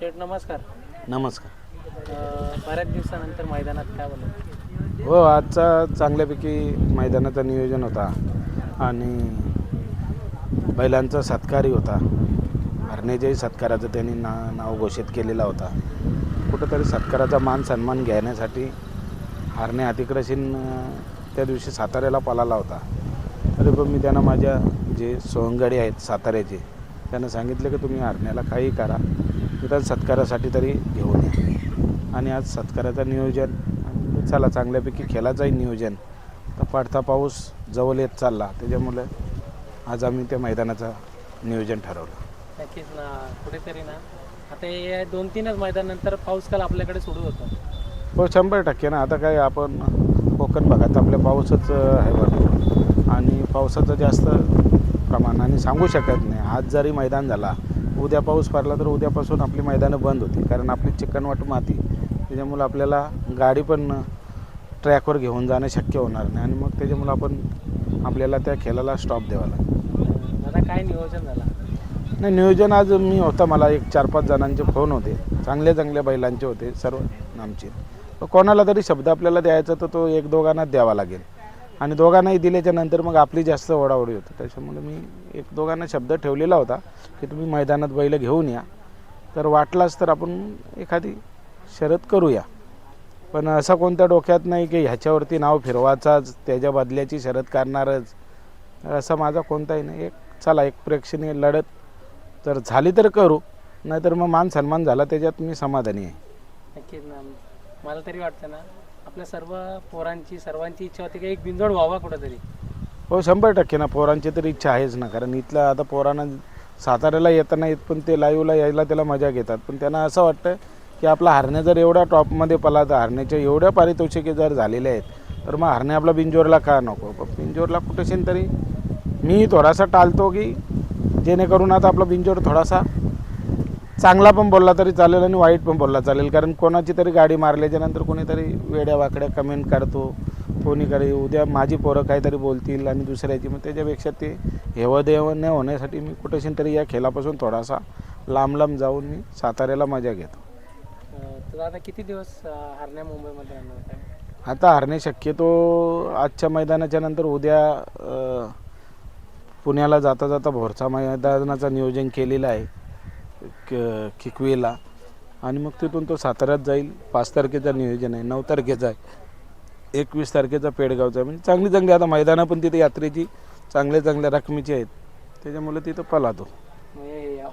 शेठ नमस्कार. नमस्कार. अं, बऱ्याच दिवसानंतर मैदानात काय बोलत हो आजचा चांगल्यापैकी मैदानाचा नियोजन होता आणि बैलांचा सत्कारही होता. हरण्याच्याही सत्काराचं त्यांनी ना नाव घोषित केलेला होता. कुठंतरी सत्काराचा मान सन्मान घेण्यासाठी हरणे अतिक्रशीन त्या दिवशी साताऱ्याला पळाला होता. तरी पण मी त्यांना माझ्या जे सोहंगाडी आहेत साताऱ्याचे त्यांना सांगितलं की तुम्ही हरण्याला काही करा. निदान सत्कारासाठी तरी घेऊन या. आणि आज सत्काराचं नियोजन चला चांगल्यापैकी खेळाचंही नियोजन. तर पडता पाऊस जवळ येत चालला त्याच्यामुळे आज आम्ही त्या मैदानाचं नियोजन ठरवलं. नक्कीच ना कुठेतरी ना. आता हे दोन तीनच मैदानानंतर पाऊस काल आपल्याकडे सुरू होतो. हो शंभर टक्के ना. आता काय आपण कोकण भागात आपल्या पाऊसच आहे भरपूर. आणि पावसाचं जास्त प्रमाण आणि सांगू शकत नाही. आज जरी मैदान झाला उद्या पाऊस पडला तर उद्यापासून आपली मैदानं बंद होतील. कारण आपली चिकणवाट माती त्याच्यामुळं आपल्याला गाडी पण ट्रॅकवर घेऊन जाणं शक्य होणार नाही. आणि मग त्याच्यामुळं आपण आपल्याला त्या खेळाला स्टॉप द्यावा लागेल. दादा काय नियोजन झाला? नाही नियोजन आज मी होता. मला एक चार पाच जणांचे फोन होते. चांगल्या चांगल्या बैलांचे होते सर्व नामचे तर कोणाला तरी शब्द आपल्याला द्यायचा तर तो एक दोघांनाच द्यावा लागेल. आणि दोघांनाही दिल्याच्या नंतर मग आपली जास्त ओढाओढी होती. त्याच्यामुळे मी एक दोघांना शब्द ठेवलेला होता की तुम्ही मैदानात बैल घेऊन या. तर वाटलाच तर आपण एखादी शरद करूया. पण असं कोणत्या डोक्यात नाही की ह्याच्यावरती नाव फिरवाचाच त्याच्या बदल्याची शरद करणारच. असं माझा कोणताही नाही. एक चला एक प्रेक्षणीय लढत तर झाली तर करू. नाहीतर मग मान सन्मान झाला त्याच्यात मी समाधानी आहे. नक्कीच ना मला तरी वाटतं ना आपल्या सर्व पोरांची सर्वांची इच्छा होती की एक बिंजोड व्हावा कुठंतरी. हो शंभर टक्के ना पोरांची तर इच्छा आहेच ना कारण इथलं आता पोरांना साताऱ्याला येताना येत पण ते लाईव्हला यायला त्याला मजा घेतात. पण त्यांना असं वाटतं की आपला हरणे जर एवढ्या टॉपमध्ये पला तर हरण्याच्या एवढ्या पारितोषिके जर झालेले आहेत तर मग हरणे आपला बिंजोरला का नको? पण बिंजोरला कुठेशीन तरी मी थोडासा टाळतो की जेणेकरून आता आपला बिंजोर थोडासा चांगला पण बोलला तरी चालेल आणि वाईट पण बोलला चालेल. कारण कोणाची तरी गाडी मारल्याच्या नंतर कोणीतरी वेड्या वाकड्या कमेंट करतो कोणी करे उद्या माझी पोरं काहीतरी बोलतील आणि दुसऱ्याची मग त्याच्यापेक्षा ते हेवदेव न होण्यासाठी मी कुठेशी तरी या खेळापासून थोडासा लांब लांब जाऊन मी साताऱ्याला मजा घेतो. तर दादा किती दिवस हरण्या मुंबईमध्ये आता हरणे शक्यतो आजच्या मैदानाच्या नंतर उद्या पुण्याला जाता जाता भोरचा मैदानाचं नियोजन केलेलं आहे. क किकवीला आणि मग तिथून तो साताऱ्यात जाईल. पाच तारखेचं नियोजन आहे. नऊ तारखेचं आहे. एकवीस तारखेचा पेडगावचा आहे. म्हणजे चांगली चांगली आता मैदानं पण तिथे यात्रेची चांगल्या चांगल्या रकमेची आहेत. त्याच्यामुळे तिथं पलातो.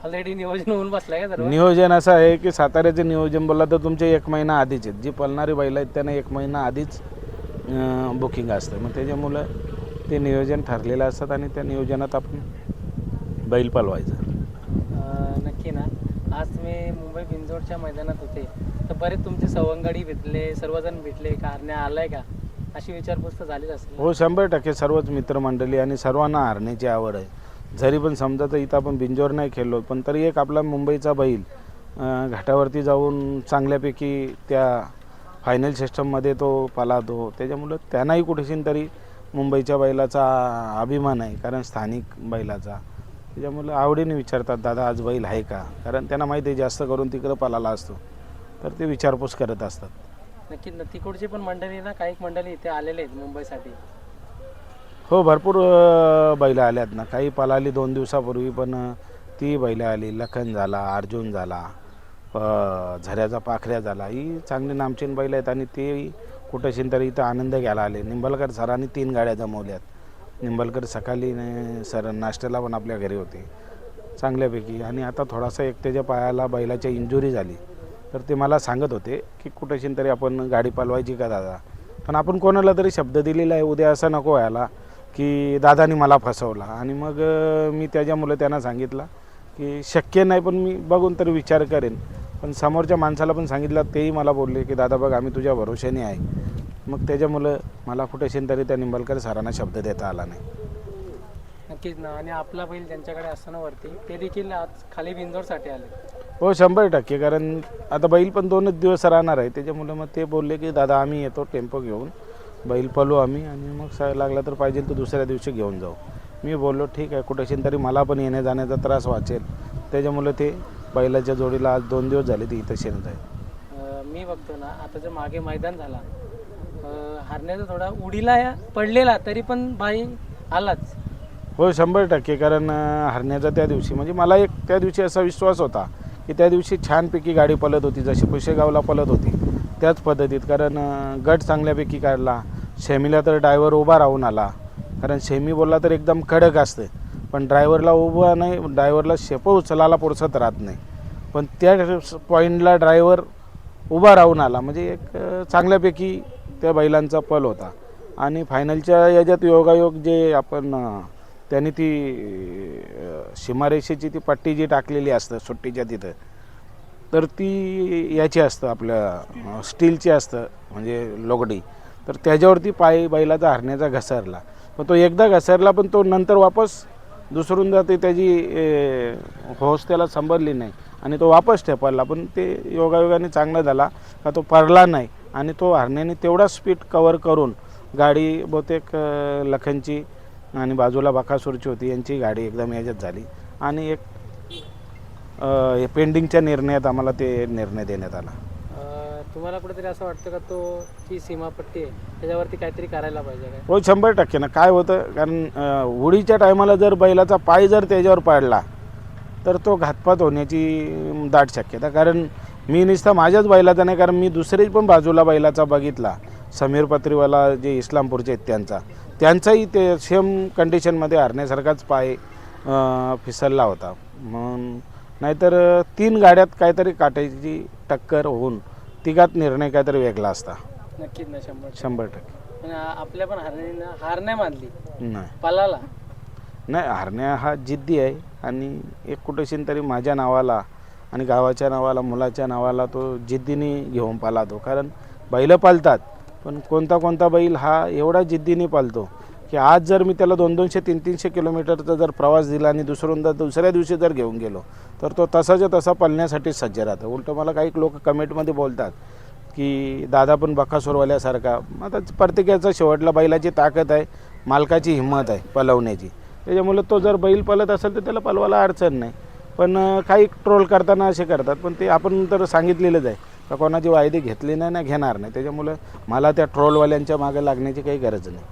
ऑलरेडी नियोजन होऊन बसलाय का नियोजन असं आहे की साताऱ्याचं नियोजन बोलला तर तुमचे एक महिना आधीच आहेत. जी पळणारी बैल आहेत त्यांना एक महिना आधीच बुकिंग असतं. मग त्याच्यामुळं ते नियोजन ठरलेलं असतात आणि त्या नियोजनात आपण बैल पळवायचं की ना आज तुम्ही मुंबई बिंजोडच्या मैदानात होते. तर बरेच तुमचे सवंगडी भेटले सर्वजण भेटले का हरण्या आलाय का? अशी विचारपूस तर झालीच असेल हो शंभर टक्के सर्वच मित्रमंडळी आणि सर्वांना हारण्याची आवड आहे. जरी पण समजा तर इथं आपण बिंजोर नाही खेळलो पण तरी एक आपला मुंबईचा बैल घाटावरती जाऊन चांगल्यापैकी त्या फायनल सिस्टममध्ये तो पालातो. त्याच्यामुळं त्यांनाही कुठेशीन तरी मुंबईच्या बैलाचा अभिमान आहे कारण स्थानिक बैलाचा. त्याच्यामुळं आवडीने विचारतात दादा आज बैल आहे का? कारण त्यांना माहिती आहे जास्त करून तिकडं पालाला असतो. तर ते विचारपूस करत असतात. नक्की न तिकडची पण मंडळी ना काही मंडळी इथे आलेले आहेत मुंबईसाठी. हो भरपूर अ, बैलं आल्यात ना. काही पळाली दोन दिवसापूर्वी पण अ, ती बैलं आली. लखन झाला अर्जुन झाला अ, झऱ्याचा पाखऱ्या झाला. ही चांगली नामचीन बैल आहेत आणि ते कुठंशीन तरी इथं आनंद घ्यायला आले. निंबलकर सरांनी तीन गाड्या जमवल्यात. निंबलकर सकाळी न- सर नाश्त्याला पण आपल्या घरी होते. चांगल्यापैकी. आणि आता थोडासा एकट्याच्या पायाला बैलाच्या इंजुरी झाली. तर ते मला सांगत होते की कुठेशीन तरी आपण गाडी पालवायची का दादा? पण आपण कोणाला तरी शब्द दिलेला आहे उद्या असं नको व्हायला की दादानी मला फसवला. आणि मग अ, मी त्याच्यामुळे त्यांना सांगितलं की शक्य नाही पण मी बघून तरी विचार करेन. पण समोरच्या माणसाला पण सांगितलं तेही मला बोलले की दादा बघ आम्ही तुझ्या भरोशाने आहे. मग त्याच्यामुळं मला कुठेशीन तरी त्या निंबलकर सरांना शब्द देता आला नाही. नक्कीच ना. आणि आपला बैल त्यांच्याकडे असताना वरती ते देखील आज खाली बिंजोडसाठी आले. हो शंभर टक्के. कारण आता बैल पण दोनच दिवस राहणार आहे. त्याच्यामुळे मग ते बोलले की दादा आम्ही येतो टेम्पो घेऊन. बैल पळू आम्ही आणि मग सा लागला तर पाहिजे तर दुसऱ्या दिवशी घेऊन जाऊ. मी बोललो ठीक आहे. कुठेशी तरी मला पण येण्या जाण्याचा त्रास वाचेल. त्याच्यामुळे ते बैलाच्या जोडीला आज दोन दिवस झाले ती इथं शेणत आहे अं, मी बघतो ना. आता जो मागे मैदान झाला हरण्याचा थोडा उडीला या- पडलेला तरी पण भाई आलाच. हो शंभर टक्के. कारण हरण्याचा त्या दिवशी म्हणजे मला एक त्या दिवशी असा विश्वास होता की त्या दिवशी छानपैकी गाडी पलत होती जशी पुशेगावला पलत होती त्याच पद्धतीत. कारण गट चांगल्यापैकी काढला शेमीला तर ड्रायव्हर उभा राहून आला. कारण शेमी बोलला तर एकदम कडक असते. पण ड्रायव्हरला उभा नाही ड्रायव्हरला शेप उचलायला पुरसत राहत नाही. पण त्या पॉईंटला ड्रायव्हर उभा राहून आला. म्हणजे एक चांगल्यापैकी त्या बैलांचा पल होता. आणि फायनलच्या याच्यात योगायोग जे आपण त्यांनी ती सीमारेषेची ती पट्टी जी टाकलेली असतं सुट्टीच्या तिथं तर ती याची असतं आपल्या स्टीलची असतं म्हणजे लोगडी. तर त्याच्यावरती पाय बैलाचा हरण्याचा घसरला. पण तो एकदा घसरला पण तो नंतर वापस दुसरून जाते त्याची होस त्याला संभरली नाही. आणि तो वापस ठेपरला पण ते योगायोगाने चांगला झाला का तो पडला नाही. आणि तो हरण्याने तेवढा स्पीड कवर करून गाडी बहुतेक लखनची आणि बाजूला बकासूरची होती यांची गाडी एकदम याच्यात झाली. आणि एक हे पेंडिंगच्या निर्णयात आम्हाला ते निर्णय देण्यात आला. तुम्हाला कुठेतरी असं वाटतं का तो जी सीमापट्टी आहे? त्याच्यावरती काहीतरी करायला पाहिजे काय? हो शंभर टक्के ना. काय होतं कारण होळीच्या टायमाला जर बैलाचा पाय जर त्याच्यावर पडला तर तो घातपात होण्याची दाट शक्यता. कारण मी नुसता माझ्याच बैलाचा नाही कारण मी दुसरी पण बाजूला बैलाचा बघितला. समीर पत्रीवाला जे इस्लामपूरचे आहेत त्यांचा. त्यांचाही ते सेम कंडिशनमध्ये हरण्यासारखाच पाय फिसलला होता. म्हणून नाहीतर तीन गाड्यात काहीतरी काटायची टक्कर होऊन तिघात निर्णय काहीतरी वेगळा असता. नक्कीच ना शंभर शंभर टक्के. पण आपल्या पण हरण्यानं हार नाही मानली. नाही. पलाला नाही हरण्या हा जिद्दी आहे. आणि एक कुठेशी तरी माझ्या नावाला आणि गावाच्या नावाला मुलाच्या नावाला तो जिद्दीने घेऊन पालातो. कारण बैलं पालतात पण कोणता कोणता बैल हा एवढा जिद्दीने पालतो की आज जर मी त्याला दोन दोनशे तीन तीनशे किलोमीटरचा जर प्रवास दिला आणि दुसऱ्यांदा दुसऱ्या दिवशी जर घेऊन गेलो तर तो तसाच्या तसा पालण्यासाठी सज्ज राहतो. उलटं मला काही लोक कमेंटमध्ये बोलतात की दादा पण बकासूरवाल्यासारखा. आता प्रत्येकाचा शेवटला बैलाची ताकद आहे मालकाची हिंमत आहे पलवण्याची. त्याच्यामुळे तो जर बैल पलत असेल तर त्याला पलवायला अडचण नाही. पण काही ट्रोल करताना असे करतात पण ते आपण तर सांगितलेलंच आहे. का कोणाची वायदी घेतली नाही ना घेणार नाही. त्याच्यामुळं मला त्या ट्रोलवाल्यांच्या मागे लागण्याची काही गरज नाही.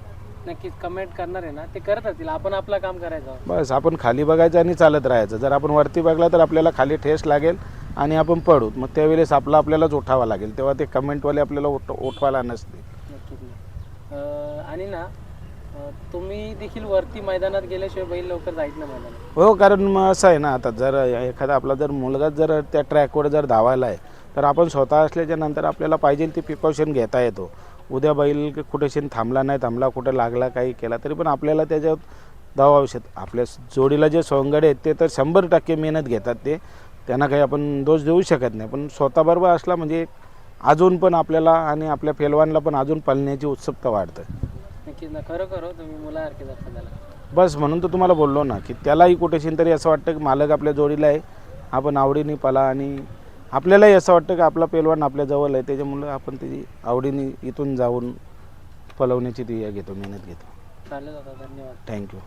नक्कीच कमेंट करणार आहे ना. ते करत असतील. आपण आपलं काम करायचं बस आपण खाली बघायचं आणि चालत राहायचं. जर आपण वरती बघला तर आपल्याला खाली ठेस लागेल आणि आपण पडू. मग त्यावेळेस आपलं आपल्यालाच उठावं लागेल. तेव्हा ते कमेंटवाले आपल्याला उठ उठवायला नसते नक्कीच ना. अं, आणि ना तुम्ही देखील वरती मैदानात गेल्याशिवाय बैल लवकर जायचं ना मैदानात हो कारण मग असं आहे ना आता जर एखादा आपला जर मुलगा जर त्या ट्रॅकवर जर धावायला आहे तर आपण स्वतः असल्याच्या नंतर आपल्याला पाहिजे ती प्रिकॉशन घेता येतो. उद्या बैल कुठेशी थांबला नाही थांबला कुठं लागला काही केला तरी पण आपल्याला त्याच्यात धाव आवश्यक. आपल्या जोडीला जे सोंगडे आहेत ते तर शंभर टक्के मेहनत घेतात ते. त्यांना काही आपण दोष देऊ शकत नाही. पण स्वतःबरोबर असला म्हणजे अजून पण आपल्याला आणि आपल्या पेलवानला पण अजून पळण्याची उत्सुकता वाढतं. नक्कीच ना खरोखर हो तुम्ही मुलासारखे जाता त्याला बस म्हणून तर तुम्हाला बोललो ना की त्यालाही कुठेशी तरी असं वाटतं की मालक आपल्या जोडीला आहे. आपण आवडीने पाला आणि आपल्यालाही असं वाटतं की आपला पेलवान आपल्या जवळ आहे. त्याच्यामुळं आपण त्याची आवडीने इथून जाऊन पलवण्याची ती हे घेतो मेहनत घेतो. चालेल दादा धन्यवाद. थँक्यू